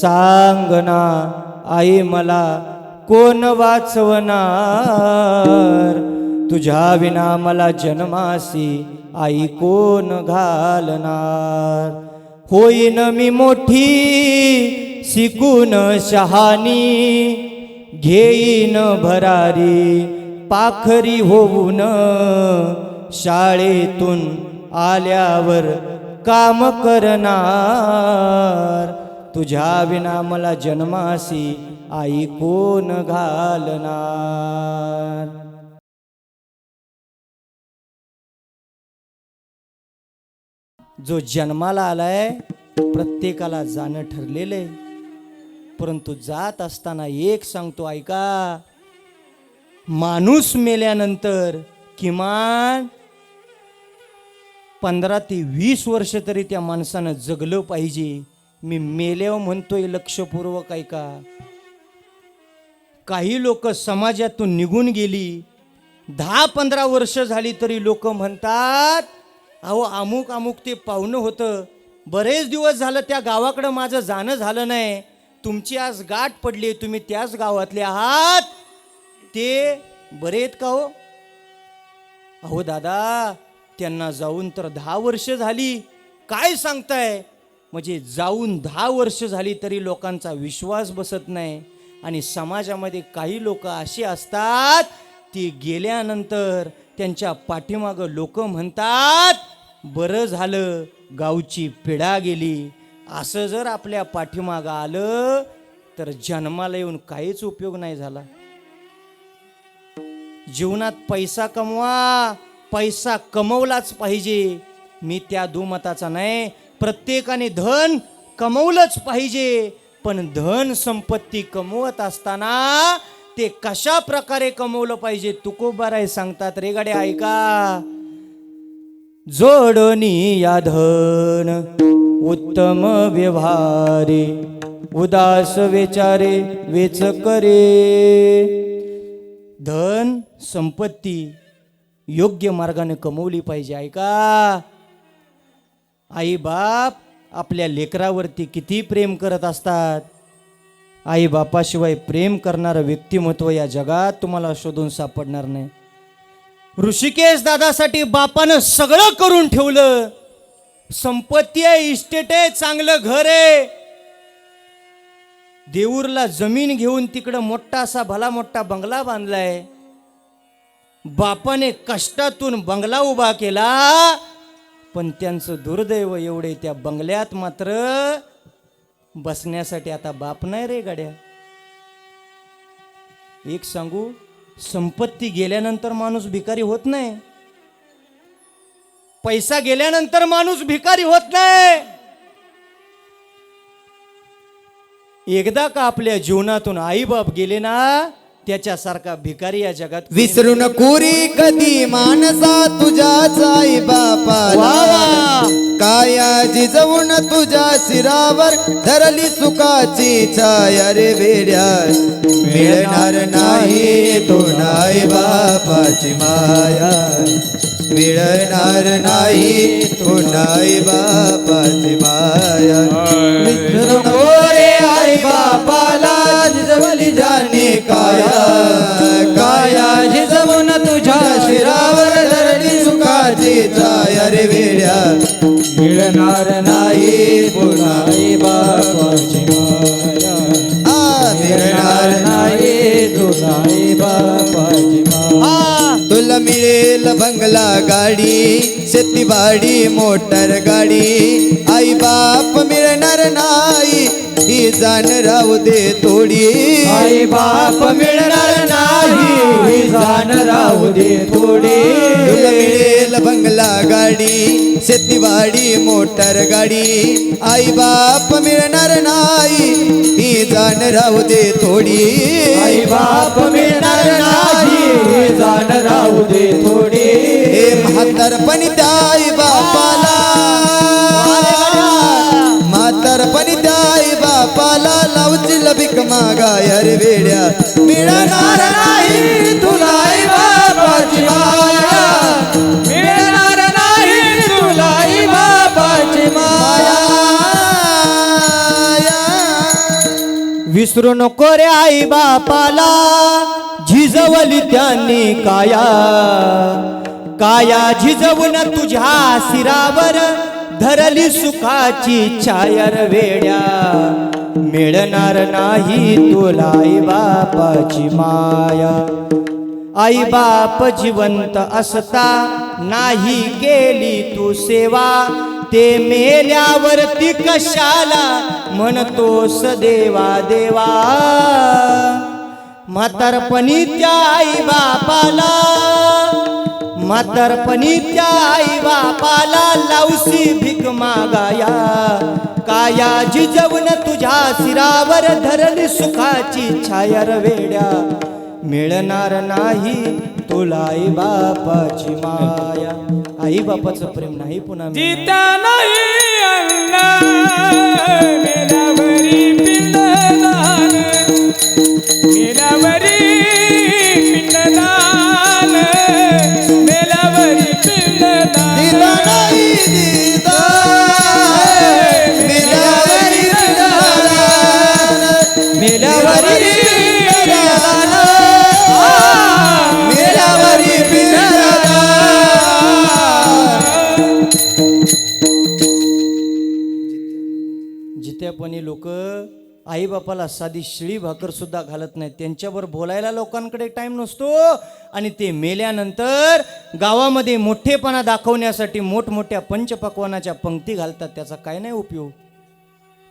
सांगना आई मला कोण वाचवणार? तुझ्या विना मला जन्मासी आई कोण घालणार? होईन मी मोठी शिकून शहाणी घेईन भरारी पाखरी होऊन शाळेतून आल्यावर काम करणार. तुझ्या विना मला जन्मासी आई कोण घालणार? जो जन्माला आलाय प्रत्येकाला जाणं ठरलेलं आहे. परंतु जात असताना एक सांगतो ऐका माणूस मेल्यानंतर किमान पंधरा ते वीस वर्ष तरी त्या माणसानं जगलं पाहिजे. मी मेल्यावर म्हणतोय लक्षपूर्वक ऐका. काही लोक समाजातून निघून गेली. दहा पंधरा वर्ष झाली तरी लोक म्हणतात अहो अमुक अमुक ते पाहुणं होतं. बरेच दिवस झालं त्या गावाकडं माझं जाणं झालं नाही. तुमची आज गाठ पडली तुम्ही त्याच गावातले आहात. ते बरे आहेत का हो? अहो दादा त्यांना जाऊन तर दहा वर्ष झाली. काय सांगताय? म्हणजे जाऊन दहा वर्ष झाली तरी लोकांचा विश्वास बसत नाही. आणि समाजामध्ये काही लोक अशी असतात ती गेल्यानंतर त्यांच्या पाठीमागं लोक म्हणतात बरं झालं गावची पिढा गेली. असं जर आपल्या पाठीमागं आलं तर जन्माला येऊन काहीच उपयोग नाही झाला. जीवनात पैसा कमवा पैसा कमवलाच पाहिजे. मी त्या दुमताचा नाही प्रत्येकाने धन कमवलंच पाहिजे. पण धन संपत्ती कमवत असताना ते कशा प्रकारे कमवलं पाहिजे तुकोबाराय सांगतात रे गाडे ऐका. जोडणी या धन उत्तम व्यवहारे उदास वेचारे वेच करे धन संपत्ती योग्य मार्गाने कमवली पाहिजे ऐका. आई बाप आपल्या लेकरावरती किती प्रेम करत असतात? आई बापाशिवाय प्रेम करणारं व्यक्तिमत्व या जगात तुम्हाला शोधून सापडणार नाही. ऋषिकेश दादासाठी बापानं सगळं करून ठेवलं. संपत्ती आहे इस्टेट आहे चांगलं घर आहे. देऊरला जमीन घेऊन तिकडं मोठा असा भला मोठा बंगला बांधलाय. बापाने कष्टातून बंगला उभा केला. पण त्यांचं दुर्दैव एवढे त्या बंगल्यात मात्र बसण्यासाठी आता बाप नाही रे गाड्या. एक सांगू संपत्ती गेल्यानंतर माणूस भिकारी होत नाही. पैसा गेल्यानंतर माणूस भिकारी होत नाही. एकदा का आपल्या जीवनातून आई बाप गेले ना त्याच्यासारखा भिकारी या जगात विसरू नको रे कधी मानसा तुझ्याच आई बापाला. काया जिजवून तुझ्या शिरावर धरली सुखाची छाया रे वेड्या. मिळणार नाही तो नाही बापाची माया. मिळणार नाही तो नाही बापाची माया. विसरू काया जिजवून तुझ्या शिरावर धरली सुखाची छाया रे वेड्या. मिळणार नाही पुन्हा माया. आ, मिळणार नाही तुला माया. मिळेल बंगला गाडी शेतीवाडी मोटर गाडी. आई बाप मिळणार नाही जाण राहू दे थोडी. आई बाप मिळणार नाही जाण राहू दे थोडी. तुला मिळेल बंगला गाडी शेतीवाडी मोटर गाडी. आई बाप मिळणार नाही ही जाण राहू दे थोडी. आई बाप मिळणार नाही जाण राहू दे थोडी. हे म्हातारपणी त्या आई बापाला मिळणार नाही तुला बाबाची माया. मिळणार नाही तुला बाबाची माया. विसरू नको रे आई बापाला झिजवली त्यांनी काया. काया झिजवून तुझ्या शिरावर धरली सुखाची छायर वेड्या. मिळणार नाही तुला आई बापाची माया. आई बाप जिवंत असता नाही केली तू सेवा. ते मेल्यावरती कशाला म्हणतोस देवा देवा? म्हातारपणी त्या आई बापाला म्हातारपणी त्या आई बापाला लावसी भीक मागाया. काया जिजवून तुझ्या शिरावर धरली सुखाची छायर वेड्या. मिळणार नाही तुला आई बापाची माया. आई बापाचं प्रेम नाही पुन्हा जिता नाही बापाला साधी शिळी भाकर सुद्धा घालत नाही त्यांच्यावर बोलायला लोकांकडे टाइम नसतो. आणि ते मेल्यानंतर गावामध्ये मोठेपणा दाखवण्यासाठी मोठमोठ्या पंचपक्वानाच्या पंक्ती घालतात. त्याचा काय नाही उपयोग.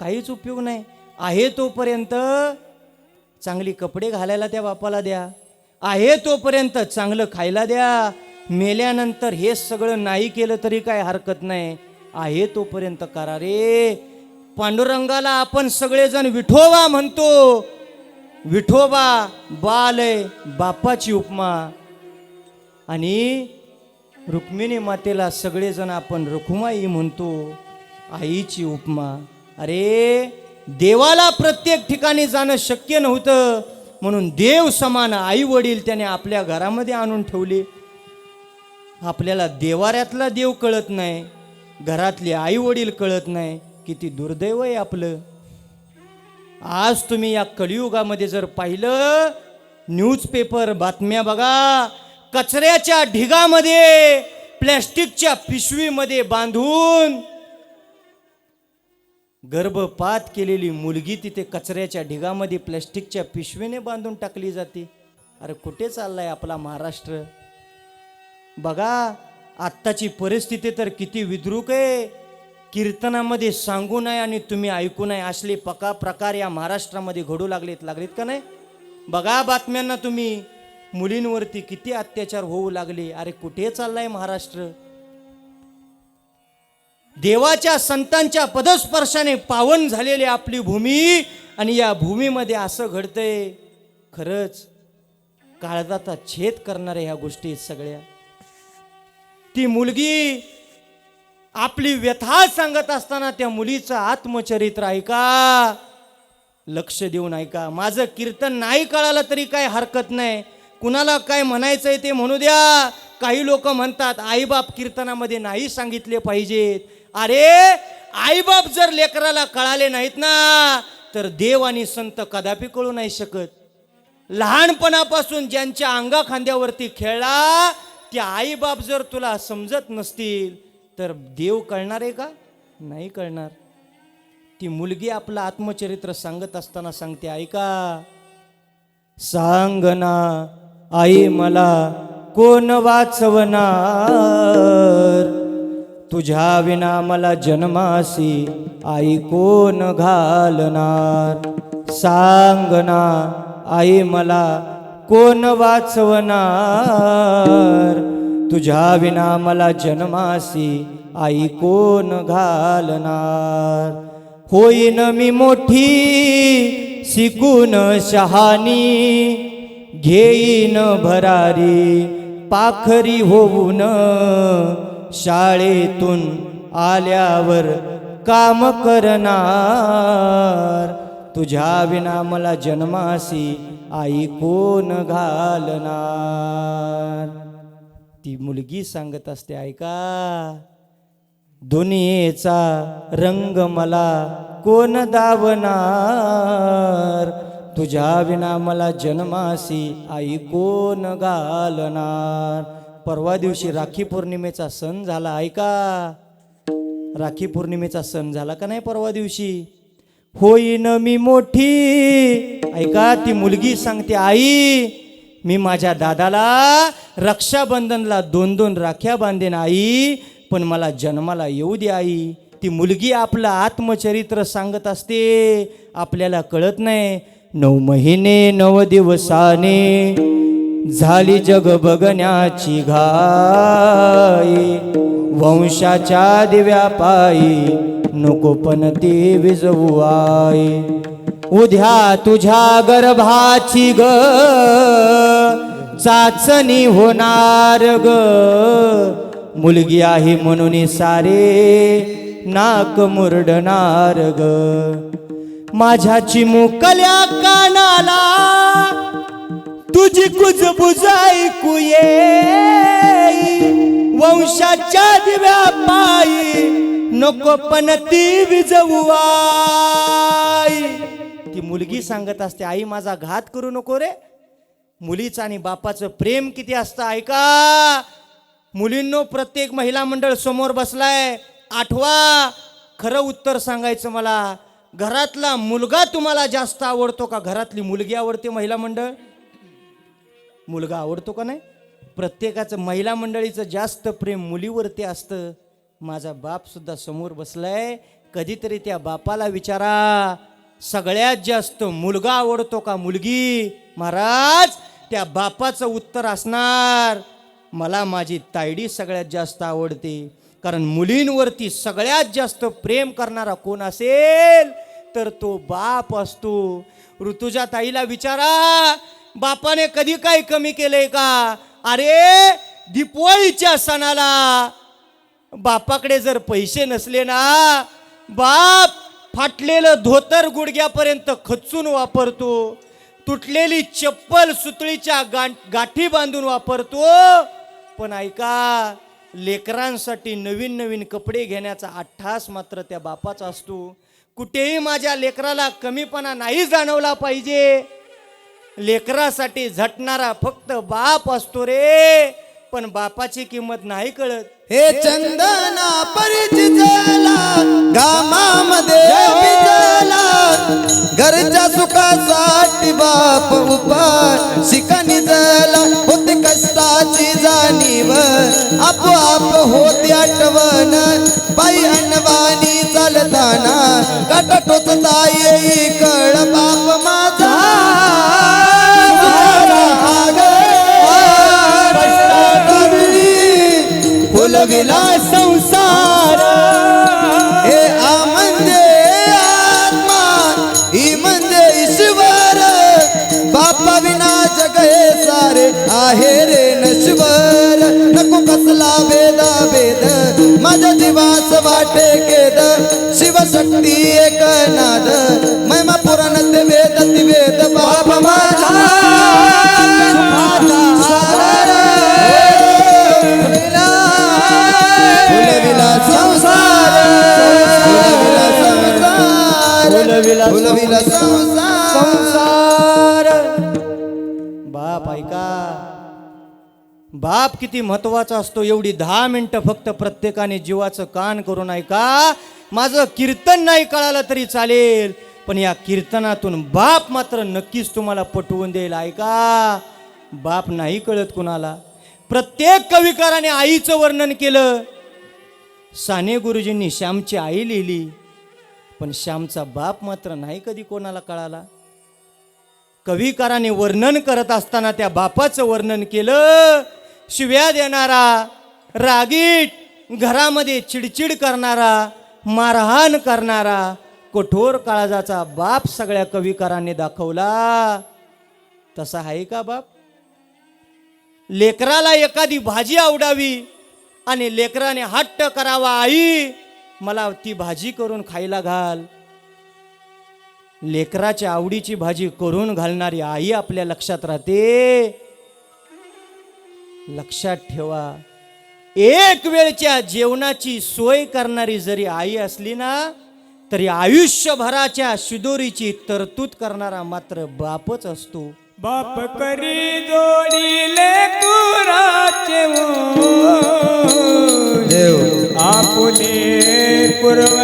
काहीच उपयोग नाही. आहे तोपर्यंत चांगली कपडे घालायला त्या बापाला द्या. आहे तोपर्यंत चांगलं खायला द्या. मेल्यानंतर हे सगळं नाही केलं तरी काय हरकत नाही. आहे तोपर्यंत करा रे. पांडुरंगाला आपण सगळेजण विठोबा म्हणतो. विठोबा बाल आहे बापाची उपमा. आणि रुक्मिणी मातेला सगळेजण आपण रुखुमाई म्हणतो आईची उपमा. अरे देवाला प्रत्येक ठिकाणी जाणं शक्य नव्हतं. म्हणून देव समान आई वडील त्याने आपल्या घरामध्ये आणून ठेवले. आपल्याला देवाऱ्यातला देव कळत नाही घरातले आई वडील कळत नाही. किती दुर्दैव आहे आपलं. आज तुम्ही या कलियुगामध्ये जर पाहिलं न्यूजपेपर बातम्या बघा कचऱ्याच्या ढिगामध्ये प्लॅस्टिकच्या पिशवीमध्ये बांधून गर्भपात केलेली मुलगी तिथे कचऱ्याच्या ढिगामध्ये प्लॅस्टिकच्या पिशवीने बांधून टाकली जाते. अरे कुठे चाललाय आपला महाराष्ट्र? बघा आत्ताची परिस्थिती तर किती विद्रूक आहे. कीर्तनामध्ये सांगू नये आणि तुम्ही ऐकू नये. असले पका प्रकार या महाराष्ट्रामध्ये घडू लागलेत. लागलेत का नाही? बघा बातम्यांना तुम्ही. मुलींवरती किती अत्याचार होऊ लागले. अरे कुठे चाललाय महाराष्ट्र? देवाच्या संतांच्या पदस्पर्शाने पावन झालेली आपली भूमी आणि या भूमीमध्ये असं घडतंय. खरंच काळजाचा छेद करणाऱ्या ह्या गोष्टी सगळ्या. ती मुलगी आपली व्यथा सांगत असताना त्या मुलीचं आत्मचरित्र ऐका. लक्ष देऊन ऐका. माझं कीर्तन नाही कळालं तरी काय हरकत नाही. कुणाला काय म्हणायचंय ते म्हणू द्या. काही लोक म्हणतात आईबाप कीर्तनामध्ये नाही सांगितले पाहिजेत. अरे आईबाप जर लेकराला कळाले नाहीत ना तर देव आणि संत कदापि कळू नाही शकत. लहानपणापासून ज्यांच्या अंगा खांद्यावरती खेळला ते आईबाप जर तुला समजत नसतील तर देव कळणार आहे का? नाही कळणार ती मुलगी आपलं आत्मचरित्र सांगत असताना सांगते ऐका सांग ना आई मला कोण वाचवणार? तुझ्या विना मला जन्मासी आई कोण घालणार? सांग ना आई मला कोण वाचवणार? तुझ्या विना मला जन्मासी आई कोण घालणार? होईन मी मोठी शिकून शहाणी घेईन भरारी पाखरी होऊन शाळेतून आल्यावर काम करणार. तुझ्या विना मला जन्मासी आई कोण घालणार? ती मुलगी सांगत असते ऐका दुनियेचा रंग मला कोण दावणार तुझ्या विना मला जन्मासी आई कोण घालणार? परवा दिवशी राखी पौर्णिमेचा सण झाला ऐका राखी पौर्णिमेचा सण झाला का नाही परवा दिवशी? होईन मी मोठी. ऐका ती मुलगी सांगते आई मी माझ्या दादाला रक्षाबंधनला दोन दोन राख्या बांधेन आई. पण मला जन्माला येऊ दे आई. ती मुलगी आपलं आत्मचरित्र सांगत असते आपल्याला कळत नाही. नऊ महिने नव दिवसाने झाली जग बघण्याची घाई. वंशाच्या दिव्या पायी नको पण ती विजवू आई. उद्या तुझ्या गर्भाची ग. चाचणी होणार ग. मुलगी आहे म्हणून सारे नाक मुरडणार ग. माझ्या चिमुकल्या कानाला तुझी कुजबुज ऐकू ये वंशाच्या दिव्या पायी नको पण ती विजवू आई. ती मुलगी सांगत असते आई माझा घात करू नको रे. मुलीचं आणि बापाचं प्रेम किती असतं ऐका. मुलींनो प्रत्येक महिला मंडळ समोर बसलाय. आठवा खरं उत्तर सांगायचं मला. घरातला मुलगा तुम्हाला जास्त आवडतो का? घरातली मुलगी आवडते महिला मंडळ? मुलगा आवडतो का नाही? प्रत्येकाचं महिला मंडळीचं जास्त प्रेम मुलीवरती असतं. माझा बापसुद्धा समोर बसलाय. कधीतरी त्या बापाला विचारा. सगळ्यात जास्त मुलगा आवडतो का मुलगी? महाराज त्या बापाचं उत्तर असणार. मला माझी तायडी सगळ्यात जास्त आवडते. कारण मुलींवरती सगळ्यात जास्त प्रेम करणारा कोण असेल तर तो बाप असतो. ऋतुजा ताईला विचारा बापाने कधी काही कमी केलंय का? अरे दीपावळीच्या सणाला. बापाकडे जर पैसे नसले ना बाप फाटलेलं धोतर गुडघ्यापर्यंत खचून वापरतो तुटलेली चप्पल सुतळीच्या गा गाठी बांधून वापरतो. पण ऐका लेकरांसाठी नवीन नवीन कपडे घेण्याचा अट्ठास मात्र त्या बापाचा असतो. कुठेही माझ्या लेकराला कमीपणा नाही जाणवला पाहिजे. लेकरासाठी झटणारा फक्त बाप असतो रे. पण बापाची किंमत नाही कळत. हे चंदना परिचितला गामामध्ये भिजला घरच्या सुखासाठी बाप उपाय शिकणी जला होते कष्टाची जाणीव आपोआप होते आठवण बाई अनवाणी चालताना. काटा टोचता येई कळ बाप मा आहे रे नश्वर. नको कसला वेदा वेद माझ्या जीवास वाटे केद. शिवशक्ती एक नाद. महिमा पुराण ते वेद ति वेद बाप माझा संसार. बाप ऐका. बाप किती महत्त्वाचा असतो एवढी दहा मिनटं फक्त प्रत्येकाने जीवाचं कान करून ऐका. माझं कीर्तन नाही कळालं तरी चालेल पण या कीर्तनातून बाप मात्र नक्कीच तुम्हाला पटवून देईल. ऐका बाप नाही कळत कुणाला. प्रत्येक कविकाराने आईचं वर्णन केलं. साने गुरुजींनी श्यामची आई लिहिली पण श्यामचा बाप मात्र नाही कधी कोणाला कळाला. कविकाराने वर्णन करत असताना त्या बापाचं वर्णन केलं शिव्या देणारा रागीट घरामध्ये चिडचिड करणारा मारहाण करणारा कठोर काळजाचा बाप सगळ्या कविकारांनी दाखवला. तसा आहे का बाप? लेकराला एखादी भाजी आवडावी आणि लेकराने हट्ट करावा आई मला ती भाजी करून खायला घाल. लेकराच्या आवडीची भाजी करून घालणारी आई आपल्या लक्षात राहते. लक्षात ठेवा. एक वेळच्या जेवणाची सोय करणारी जरी आई असली ना तरी आयुष्यभराच्या शिदोरीची तरतूद करणारा मात्र बापच असतो. बाप करी जोडीले देव. आपुले पुरवंदे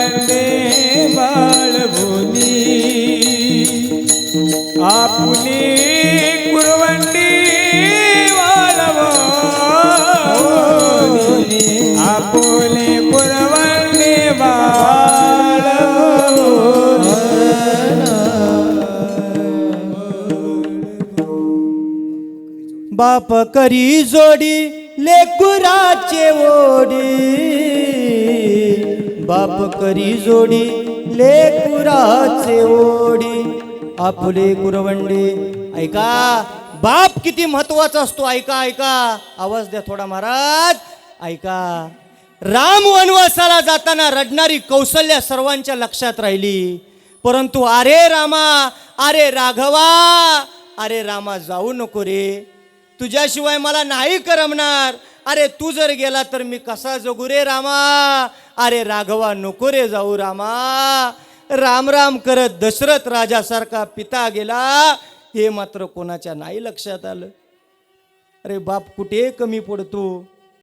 बाप करी जोडी लेकुराचे ओडी बाप करी जोडी लेकुराचे ओडी आपुले कुरवंडे ऐका बाप किती महत्त्वाचा असतो ऐका ऐका. आवाज द्या थोडा महाराज ऐका. राम वनवासाला जाताना रडणारी कौशल्य सर्वांच्या लक्षात राहिली. परंतु अरे रामा अरे राघवा अरे रामा जाऊ नको रे. तुझ्याशिवाय मला नाही करमणार. अरे तू जर गेला तर मी कसा जगू रे रामा? अरे राघवा नको रे जाऊ रामा. राम राम करत दशरथ राजासारखा पिता गेला. हे मात्र कोणाच्या नाही लक्षात आलं. अरे बाप कुठे कमी पडतो?